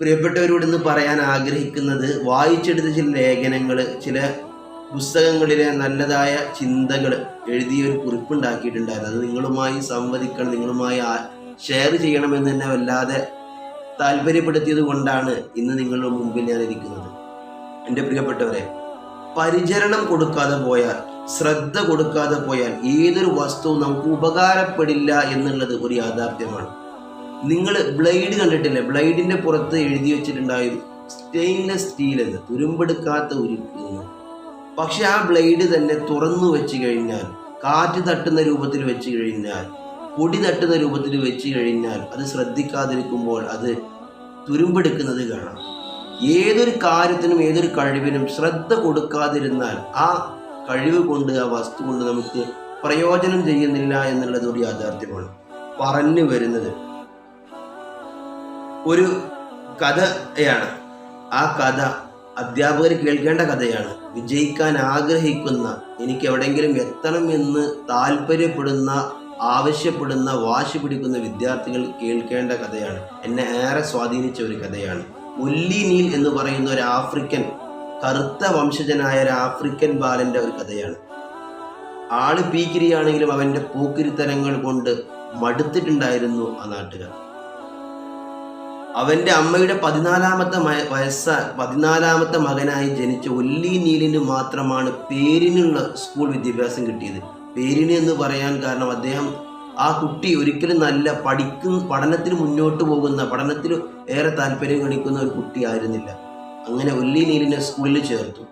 പ്രിയപ്പെട്ടവരോട് ഇന്ന് പറയാൻ ആഗ്രഹിക്കുന്നത് വായിച്ചെടുത്ത ചില ലേഖനങ്ങൾ ചില പുസ്തകങ്ങളിലെ നല്ലതായ ചിന്തകൾ എഴുതിയ ഒരു കുറിപ്പുണ്ടാക്കിയിട്ടുണ്ടായിരുന്നു. അത് നിങ്ങളുമായി സംവദിക്കണം നിങ്ങളുമായി ഷെയർ ചെയ്യണമെന്ന് തന്നെ വല്ലാതെ താല്പര്യപ്പെടുത്തിയത് കൊണ്ടാണ് ഇന്ന് നിങ്ങളുടെ മുമ്പിൽ ഞാൻ ഇരിക്കുന്നത്. എന്റെ പ്രിയപ്പെട്ടവരെ പരിചരണം കൊടുക്കാതെ പോയാൽ ശ്രദ്ധ കൊടുക്കാതെ പോയാൽ ഏതൊരു വസ്തുവും നമുക്ക് ഉപകാരപ്പെടില്ല എന്നുള്ളത് ഒരു യാഥാർത്ഥ്യമാണ്. നിങ്ങൾ ബ്ലേഡ് കണ്ടിട്ടില്ലേ? ബ്ലേഡിന്റെ പുറത്ത് എഴുതി വെച്ചിട്ടുണ്ടായും സ്റ്റെയിൻലെസ് സ്റ്റീൽ എന്ന് തുരുമ്പെടുക്കാത്ത ഉരുക്ക് പക്ഷെ ആ ബ്ലേഡ് തന്നെ തുറന്നു വെച്ച് കഴിഞ്ഞാൽ കാറ്റ് തട്ടുന്ന രൂപത്തിൽ വെച്ച് കഴിഞ്ഞാൽ പൊടി തട്ടുന്ന രൂപത്തിൽ വെച്ച് കഴിഞ്ഞാൽ അത് ശ്രദ്ധിക്കാതിരിക്കുമ്പോൾ അത് തുരുമ്പെടുക്കുന്നത് കാണാം. ഏതൊരു കാര്യത്തിനും ഏതൊരു കഴിവിനും ശ്രദ്ധ കൊടുക്കാതിരുന്നാൽ ആ കഴിവ് കൊണ്ട് ആ വസ്തു കൊണ്ട് നമുക്ക് പ്രയോജനം ചെയ്യുന്നില്ല എന്നുള്ളത് ഒരു യാഥാർത്ഥ്യമാണ്. പറഞ്ഞു വരുന്നത് ഒരു കഥയാണ് ആ കഥ അധ്യാപകർ കേൾക്കേണ്ട കഥയാണ്. വിജയിക്കാൻ ആഗ്രഹിക്കുന്ന എനിക്ക് എവിടെയെങ്കിലും എത്തണം എന്ന് താല്പര്യപ്പെടുന്ന ആവശ്യപ്പെടുന്ന വാശി പിടിക്കുന്ന വിദ്യാർത്ഥികൾ കേൾക്കേണ്ട കഥയാണ്. എന്നെ ഏറെ സ്വാധീനിച്ച ഒരു കഥയാണ്. ഉല്ലി നീൽ എന്ന് പറയുന്ന ഒരു ആഫ്രിക്കൻ കറുത്ത വംശജനായ ഒരു ആഫ്രിക്കൻ ബാലന്റെ ഒരു കഥയാണ്. ആൾ പീക്കിരിയാണെങ്കിലും അവന്റെ പൂക്കിരിത്തരങ്ങൾ കൊണ്ട് മടുത്തിട്ടുണ്ടായിരുന്നു ആ നാട്ടുകാർ. അവന്റെ അമ്മയുടെ പതിനാലാമത്തെ വയസ്സ പതിനാലാമത്തെ മകനായി ജനിച്ച ഒല്ലി നീലിന് മാത്രമാണ് പേരിനുള്ള സ്കൂൾ വിദ്യാഭ്യാസം കിട്ടിയത്. പേരിന് എന്ന് പറയാൻ കാരണം അദ്ദേഹം ആ കുട്ടി ഒരിക്കലും നല്ല പഠിക്കുന്ന പഠനത്തിന് മുന്നോട്ട് പോകുന്ന പഠനത്തിൽ ഏറെ താല്പര്യം കാണിക്കുന്ന ഒരു കുട്ടി ആയിരുന്നില്ല. അങ്ങനെ ഒല്ലി നീലിനെ സ്കൂളിൽ ചേർത്തു.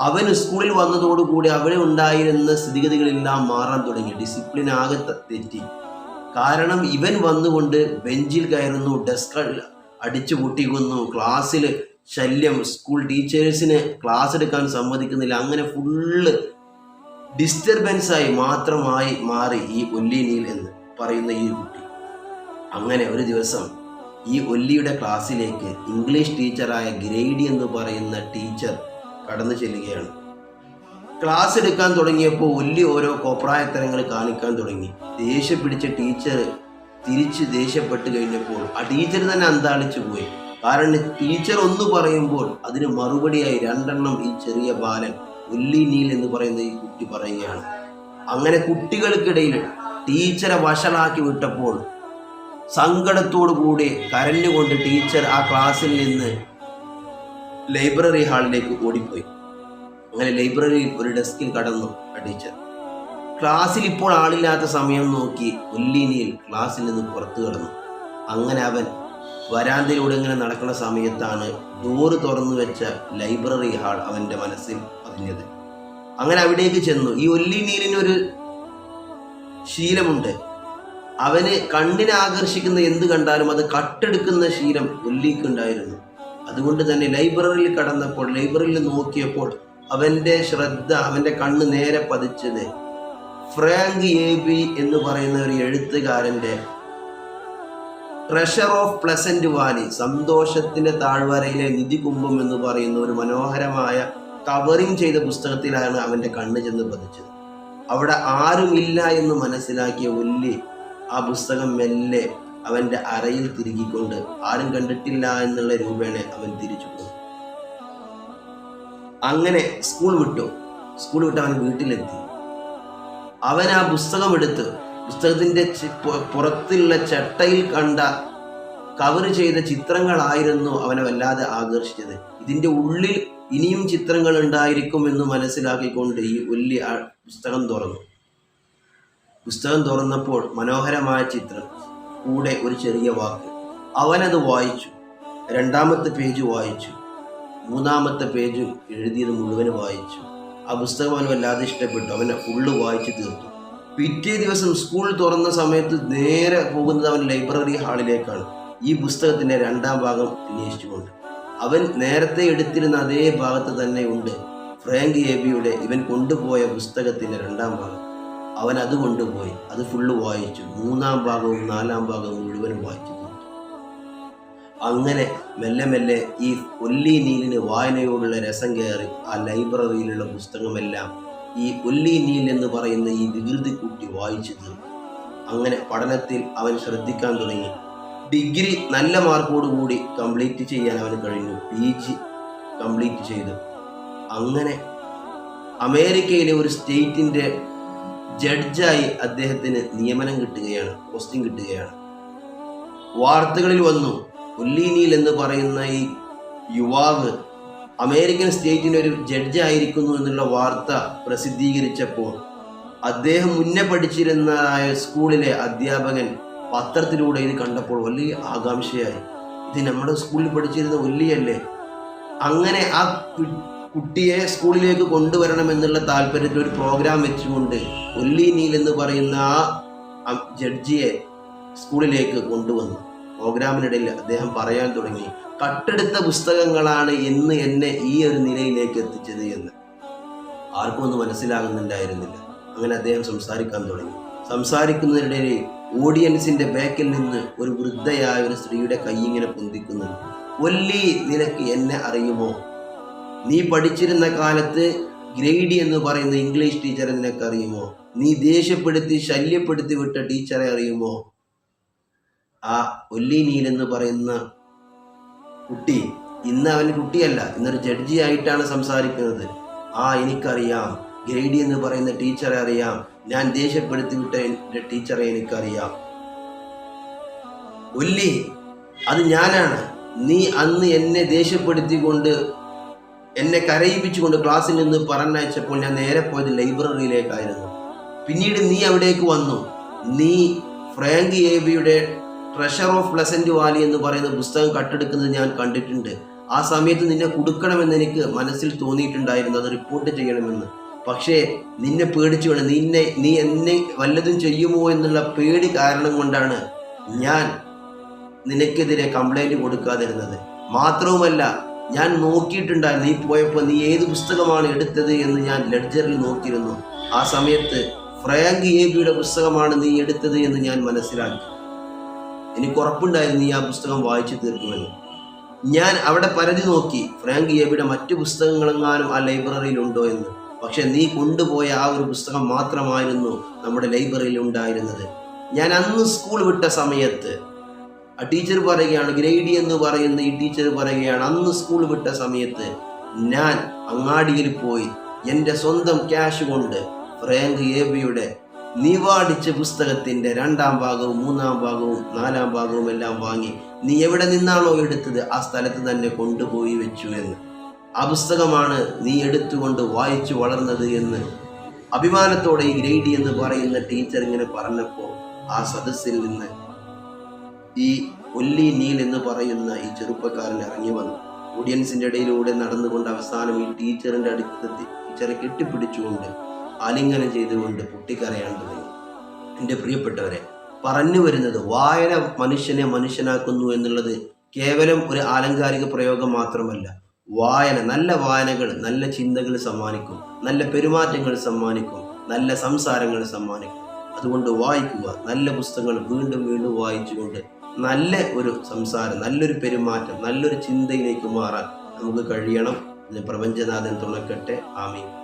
അവൻ സ്കൂളിൽ വന്നതോടുകൂടി അവിടെ ഉണ്ടായിരുന്ന സ്ഥിതിഗതികളെല്ലാം മാറാൻ തുടങ്ങി. ഡിസിപ്ലിൻ ആകെ തെറ്റി. കാരണം ഇവൻ വന്നുകൊണ്ട് ബെഞ്ചിൽ കയറുന്നു ഡെസ്ക് അടിച്ചു പൊട്ടിക്കുന്നു ക്ലാസ്സിൽ ശല്യം സ്കൂൾ ടീച്ചേഴ്സിന് ക്ലാസ് എടുക്കാൻ സമ്മതിക്കുന്നില്ല. അങ്ങനെ ഫുള്ള് ഡിസ്റ്റർബൻസ് ആയി മാത്രമായി മാറി ഈ ഒല്ലിനിയിൽ എന്ന് പറയുന്ന ഈ കുട്ടി. അങ്ങനെ ഒരു ദിവസം ഈ ഒല്ലിയുടെ ക്ലാസ്സിലേക്ക് ഇംഗ്ലീഷ് ടീച്ചറായ ഗ്രേഡി എന്ന് പറയുന്ന ടീച്ചർ കടന്നു ചെല്ലുകയാണ്. ക്ലാസ് എടുക്കാൻ തുടങ്ങിയപ്പോൾ ഒല്ലി ഓരോ കോപ്രായത്തരങ്ങൾ കാണിക്കാൻ തുടങ്ങി. ദേഷ്യം പിടിച്ച ടീച്ചർ തിരിച്ച് ദേഷ്യപ്പെട്ട് കഴിഞ്ഞപ്പോൾ ആ ടീച്ചർ തന്നെ അന്താളിച്ചു പോയി. കാരണം ടീച്ചർ ഒന്ന് പറയുമ്പോൾ അതിന് മറുപടിയായി രണ്ടെണ്ണം ഈ ചെറിയ ബാലൻ ഒല്ലി നീൽ എന്ന് പറയുന്ന ഈ കുട്ടി പറയുകയാണ്. അങ്ങനെ കുട്ടികൾക്കിടയിൽ ടീച്ചറെ വഷളാക്കി വിട്ടപ്പോൾ സങ്കടത്തോടു കൂടി കരഞ്ഞുകൊണ്ട് ടീച്ചർ ആ ക്ലാസ്സിൽ നിന്ന് ലൈബ്രറി ഹാളിലേക്ക് ഓടിപ്പോയി. അങ്ങനെ ലൈബ്രറിയിൽ ഒരു ഡെസ്കിൽ കടന്നു ടീച്ചർ. ക്ലാസ്സിൽ ഇപ്പോൾ ആളില്ലാത്ത സമയം നോക്കി ഉല്ലിനിയിൽ ക്ലാസ്സിൽ നിന്ന് പുറത്തു കടന്നു. അങ്ങനെ അവൻ വരാന്തയിലൂടെ ഇങ്ങനെ നടക്കുന്ന സമയത്താണ് ഡോറ് തുറന്നു വെച്ച ലൈബ്രറി ഹാൾ അവന്റെ മനസ്സിൽ പതിഞ്ഞത്. അങ്ങനെ അവിടേക്ക് ചെന്നു. ഈ ഒല്ലിനീലിനൊരു ശീലമുണ്ട്. അവന് കണ്ണിനെ ആകർഷിക്കുന്ന എന്ത് കണ്ടാലും അത് കട്ടെടുക്കുന്ന ശീലം ഒല്ലിക്കുണ്ടായിരുന്നു അതുകൊണ്ട് തന്നെ ലൈബ്രറിയിൽ കടന്നപ്പോൾ ലൈബ്രറിയിൽ നോക്കിയപ്പോൾ അവന്റെ ശ്രദ്ധ അവന്റെ കണ്ണ് നേരെ പതിച്ചത് ഫ്രാങ്ക് എ ബി എന്ന് പറയുന്ന ഒരു എഴുത്തുകാരന്റെ ട്രഷർ ഓഫ് പ്ലസന്റ് വാലി സന്തോഷത്തിന്റെ താഴ്വരയിലെ നിധി കുംഭം എന്ന് പറയുന്ന ഒരു മനോഹരമായ കവറിങ് ചെയ്ത പുസ്തകത്തിലാണ് അവന്റെ കണ്ണ് ചെന്ന് പതിച്ചത്. അവിടെ ആരുമില്ല എന്ന് മനസ്സിലാക്കിയ ഉല്ലി ആ പുസ്തകം മെല്ലെ അവന്റെ അരയിൽ തിരുകിക്കൊണ്ട് ആരും കണ്ടിട്ടില്ല എന്നുള്ള രൂപേണ അവൻ തിരിച്ചു പോയി. അങ്ങനെ സ്കൂൾ വിട്ടു. സ്കൂൾ വിട്ട് അവൻ വീട്ടിലെത്തി. അവൻ ആ പുസ്തകം എടുത്ത് പുസ്തകത്തിന്റെ പുറത്തുള്ള ചട്ടയിൽ കണ്ട കവർ ചെയ്ത ചിത്രങ്ങളായിരുന്നു അവനെ വല്ലാതെ ആകർഷിച്ചത്. ഇതിന്റെ ഉള്ളിൽ ഇനിയും ചിത്രങ്ങൾ ഉണ്ടായിരിക്കും എന്ന് മനസ്സിലാക്കിക്കൊണ്ട് ഈ വലിയ പുസ്തകം തുറന്നു. പുസ്തകം തുറന്നപ്പോൾ മനോഹരമായ ചിത്രം കൂടെ ഒരു ചെറിയ വാക്ക്. അവനത് വായിച്ചു. രണ്ടാമത്തെ പേജ് വായിച്ചു. മൂന്നാമത്തെ പേജ് എഴുതിയത് മുഴുവൻ വായിച്ചു. ആ പുസ്തകം അവന് വല്ലാതെ ഇഷ്ടപ്പെട്ടു. അവനെ ഫുള്ള് വായിച്ചു തീർത്തു. പിറ്റേ ദിവസം സ്കൂൾ തുറന്ന സമയത്ത് നേരെ പോകുന്നത് അവൻ ലൈബ്രറി ഹാളിലേക്കാണ്. ഈ പുസ്തകത്തിന്റെ രണ്ടാം ഭാഗം അന്വേഷിച്ചുകൊണ്ട് അവൻ നേരത്തെ എടുത്തിരുന്ന അതേ ഭാഗത്ത് തന്നെ ഉണ്ട് ഫ്രാങ്ക് എബിയുടെ ഇവൻ കൊണ്ടുപോയ പുസ്തകത്തിന്റെ രണ്ടാം ഭാഗം. അവൻ അത് കൊണ്ടുപോയി. അത് ഫുള്ള് വായിച്ചു. മൂന്നാം ഭാഗവും നാലാം ഭാഗവും മുഴുവനും വായിച്ചു. അങ്ങനെ മെല്ലെ മെല്ലെ ഈ ഒല്ലി നീലിന് വായനയോടുള്ള രസം കയറി ആ ലൈബ്രറിയിലുള്ള പുസ്തകമെല്ലാം ഈ ഒല്ലി നീൽ എന്ന് പറയുന്ന ഈ വികൃതി കൂട്ടി വായിച്ചു തീർന്നു. അങ്ങനെ പഠനത്തിൽ അവൻ ശ്രദ്ധിക്കാൻ തുടങ്ങി. ഡിഗ്രി നല്ല മാർക്കോടുകൂടി കംപ്ലീറ്റ് ചെയ്യാൻ അവന് കഴിഞ്ഞു. പി ജി കംപ്ലീറ്റ് ചെയ്തു. അങ്ങനെ അമേരിക്കയിലെ ഒരു സ്റ്റേറ്റിന്റെ ജഡ്ജായി അദ്ദേഹത്തിന് നിയമനം കിട്ടുകയാണ് പോസ്റ്റിംഗ് കിട്ടുകയാണ്. വാർത്തകളിൽ വന്നു ഉല്ലീനിയിൽ എന്ന് പറയുന്ന ഈ യുവാവ് അമേരിക്കൻ സ്റ്റേറ്റിന് ഒരു ജഡ്ജായിരിക്കുന്നു എന്നുള്ള വാർത്ത പ്രസിദ്ധീകരിച്ചപ്പോൾ അദ്ദേഹം മുന്നേ പഠിച്ചിരുന്നതായ സ്കൂളിലെ അധ്യാപകൻ പത്രത്തിലൂടെ ഇത് കണ്ടപ്പോൾ വലിയ ആകാംക്ഷയായി. ഇത് നമ്മുടെ സ്കൂളിൽ പഠിച്ചിരുന്ന ഒല്ലിയല്ലേ അങ്ങനെ ആ കുട്ടിയെ സ്കൂളിലേക്ക് കൊണ്ടുവരണം എന്നുള്ള താല്പര്യത്തിൽ ഒരു പ്രോഗ്രാം വെച്ചുകൊണ്ട് ഒല്ലി നീൽ എന്ന് പറയുന്ന ആ ജഡ്ജിയെ സ്കൂളിലേക്ക് കൊണ്ടുവന്നു. പ്രോഗ്രാമിനിടയിൽ അദ്ദേഹം പറയാൻ തുടങ്ങി കട്ടെടുത്ത പുസ്തകങ്ങളാണ് ഇന്ന് എന്നെ ഈ ഒരു നിലയിലേക്ക് എത്തിച്ചത് എന്ന്. ആർക്കും ഒന്നും മനസ്സിലാകുന്നുണ്ടായിരുന്നില്ല. അങ്ങനെ അദ്ദേഹം സംസാരിക്കാൻ തുടങ്ങി. സംസാരിക്കുന്നതിനിടയിൽ ഓഡിയൻസിന്റെ ബാക്കിൽ നിന്ന് ഒരു വൃദ്ധയായ ഒരു സ്ത്രീയുടെ കൈ ഇങ്ങനെ പൊന്തിക്കുന്നുണ്ട് ഒല്ലി നിനക്ക് എന്നെ അറിയുമോ? നീ പഠിച്ചിരുന്ന കാലത്ത് ഗ്രേഡി എന്ന് പറയുന്ന ഇംഗ്ലീഷ് ടീച്ചറെ നിനക്കറിയുമോ? നീ ദേഷ്യപ്പെടുത്തി ശല്യപ്പെടുത്തി വിട്ട ടീച്ചറെ അറിയുമോ? ആ ഒല്ലി നീൽ എന്ന് പറയുന്ന കുട്ടി ഇന്ന് അവൻ കുട്ടിയല്ല ഇന്നൊരു ജഡ്ജി ആയിട്ടാണ് സംസാരിക്കുന്നത്. ആ എനിക്കറിയാം. ഗ്രേഡി എന്ന് പറയുന്ന ടീച്ചറെ അറിയാം. ഞാൻ ദേഷ്യപ്പെടുത്തി വിട്ട എന്റെ ടീച്ചറെ എനിക്കറിയാം. ഒല്ലി അത് ഞാനാണ്. നീ അന്ന് എന്നെ ദേഷ്യപ്പെടുത്തിക്കൊണ്ട് എന്നെ കരയിപ്പിച്ചുകൊണ്ട് ക്ലാസ്സിൽ നിന്ന് പറഞ്ഞയച്ചപ്പോൾ ഞാൻ നേരെ പോയത് ലൈബ്രറിയിലേക്കായിരുന്നു. പിന്നീട് നീ അവിടേക്ക് വന്നു. നീ ഫ്രാങ്ക് ഏബിയുടെ ട്രഷർ ഓഫ് പ്ലസന്റ് വാലി എന്ന് പറയുന്ന പുസ്തകം കട്ടെടുക്കുന്നത് ഞാൻ കണ്ടിട്ടുണ്ട്. ആ സമയത്ത് നിന്നെ കൊടുക്കണമെന്ന് എനിക്ക് മനസ്സിൽ തോന്നിയിട്ടുണ്ടായിരുന്നു. അത് റിപ്പോർട്ട് ചെയ്യണമെന്ന്. പക്ഷേ നിന്നെ പേടിച്ചു വേണം നിന്നെ നീ എന്നെ വല്ലതും ചെയ്യുമോ എന്നുള്ള പേടി കാരണം കൊണ്ടാണ് ഞാൻ നിനക്കെതിരെ കംപ്ലൈന്റ് കൊടുക്കാതിരുന്നത്. മാത്രവുമല്ല ഞാൻ നോക്കിയിട്ടുണ്ടായിരുന്നു. നീ പോയപ്പോൾ നീ ഏത് പുസ്തകമാണ് എടുത്തത് എന്ന് ഞാൻ ലെഡ്ജറിൽ നോക്കിയിരുന്നു. ആ സമയത്ത് ഫ്രാങ്ക് ഏബിയുടെ പുസ്തകമാണ് നീ എടുത്തത് എന്ന് ഞാൻ മനസ്സിലാക്കി. എനിക്ക് ഉറപ്പുണ്ടായിരുന്നു നീ ആ പുസ്തകം വായിച്ചു തീർക്കുമെന്ന് ഞാൻ അവിടെ പരതി നോക്കി ഫ്രാങ്ക് ഏബിയുടെ മറ്റു പുസ്തകങ്ങളെങ്ങാനും ആ ലൈബ്രറിയിൽ ഉണ്ടോ എന്ന്. പക്ഷെ നീ കൊണ്ടുപോയ ആ ഒരു പുസ്തകം മാത്രമായിരുന്നു നമ്മുടെ ലൈബ്രറിയിൽ ഉണ്ടായിരുന്നത്. ഞാൻ അന്ന് സ്കൂൾ വിട്ട സമയത്ത് ആ ടീച്ചർ പറയുകയാണ് ഗ്രേഡി എന്ന് പറയുന്ന ഈ ടീച്ചർ പറയുകയാണ് അന്ന് സ്കൂൾ വിട്ട സമയത്ത് ഞാൻ അങ്ങാടിയിൽ പോയി എന്റെ സ്വന്തം ക്യാഷ് കൊണ്ട് ഫ്രാങ്ക് ഏബിയുടെ നിവാടിച്ച പുസ്തകത്തിന്റെ രണ്ടാം ഭാഗവും മൂന്നാം ഭാഗവും നാലാം ഭാഗവും എല്ലാം വാങ്ങി നീ എവിടെ നിന്നാണോ എടുത്തത് ആ സ്ഥലത്ത് തന്നെ കൊണ്ടുപോയി വെച്ചു എന്ന്. ആ പുസ്തകമാണ് നീ എടുത്തുകൊണ്ട് വായിച്ചു വളർന്നത് എന്ന്. അഭിമാനത്തോടെ ഈ ഗ്രേഡി എന്ന് പറയുന്ന ടീച്ചർ ഇങ്ങനെ പറഞ്ഞപ്പോൾ ആ സദസ്സിൽ നിന്ന് ഈ ഒല്ലി നീൽ എന്ന് പറയുന്ന ഈ ചെറുപ്പക്കാരൻ ഇറങ്ങി വന്നു. ഓഡിയൻസിന്റെ ഇടയിലൂടെ നടന്നുകൊണ്ട് അവസാനം ഈ ടീച്ചറിന്റെ അടുത്തെത്തി ടീച്ചറെ കെട്ടിപ്പിടിച്ചുകൊണ്ട് ആലിംഗനം ചെയ്തുകൊണ്ട് പൊട്ടിക്കറിയാൻ തുടങ്ങി. എന്റെ പ്രിയപ്പെട്ടവരെ പറഞ്ഞു വരുന്നത് വായന മനുഷ്യനെ മനുഷ്യനാക്കുന്നു എന്നുള്ളത് കേവലം ഒരു ആലങ്കാരിക പ്രയോഗം മാത്രമല്ല. വായന നല്ല വായനകൾ നല്ല ചിന്തകൾ സമ്മാനിക്കും നല്ല പെരുമാറ്റങ്ങൾ സമ്മാനിക്കും നല്ല സംസാരങ്ങൾ സമ്മാനിക്കും. അതുകൊണ്ട് വായിക്കുക നല്ല പുസ്തകങ്ങൾ വീണ്ടും വീണ്ടും വായിച്ചുകൊണ്ട് നല്ല ഒരു സംസാരം നല്ലൊരു പെരുമാറ്റം നല്ലൊരു ചിന്തയിലേക്ക് മാറാൻ നമുക്ക് കഴിയണം. ഇത് പ്രപഞ്ചനാഥൻ തുണക്കട്ടെ. ആമീൻ.